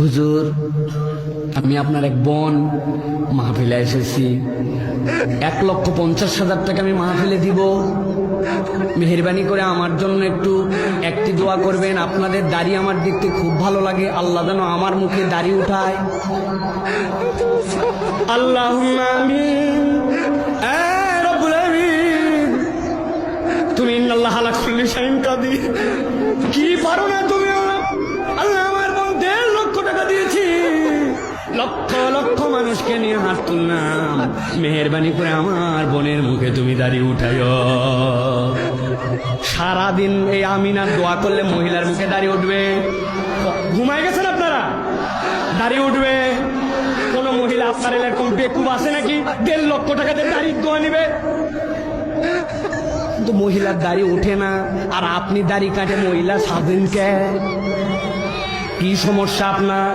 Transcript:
হুজুর, আমি আপনার এক বোন মাহফিলে এসেছি। এক লক্ষ পঞ্চাশ হাজার টাকা আমি মাহফিলে দিব। মেহরবানি করে আমার জন্য একটু, একটি দোয়া করবেন। আপনাদের দাড়ি আমার দেখতে খুব ভালো লাগে। আল্লাহ যেন আমার মুখে দাড়ি উঠায়। আল্লাহ তুমি ইন্নাল্লাহ আলা কুল্লি শাইইন কাদির। কি পারো লক্ষ লক্ষ মানুষকে নিয়ে হাত তুললাম। মেহরবানি করে আমার বোনের মুখে তুমি দাঁড়িয়ে উঠাইও। সারাদিন এই আমিনার দোয়া করলে মহিলার মুখে দাঁড়িয়ে উঠবে। ঘুমাই গেছেন আপনারা? দাঁড়িয়ে উঠবে। কোন মহিলা আপনার এরকম বেকুব আছে নাকি? দেড় লক্ষ টাকা দিয়ে দাঁড়িয়ে দোয়া নিবে। কিন্তু মহিলার দাড়ি ওঠে না। আর আপনি দাড়ি কাটে মহিলা সাজেন কে কি সমস্যা আপনার?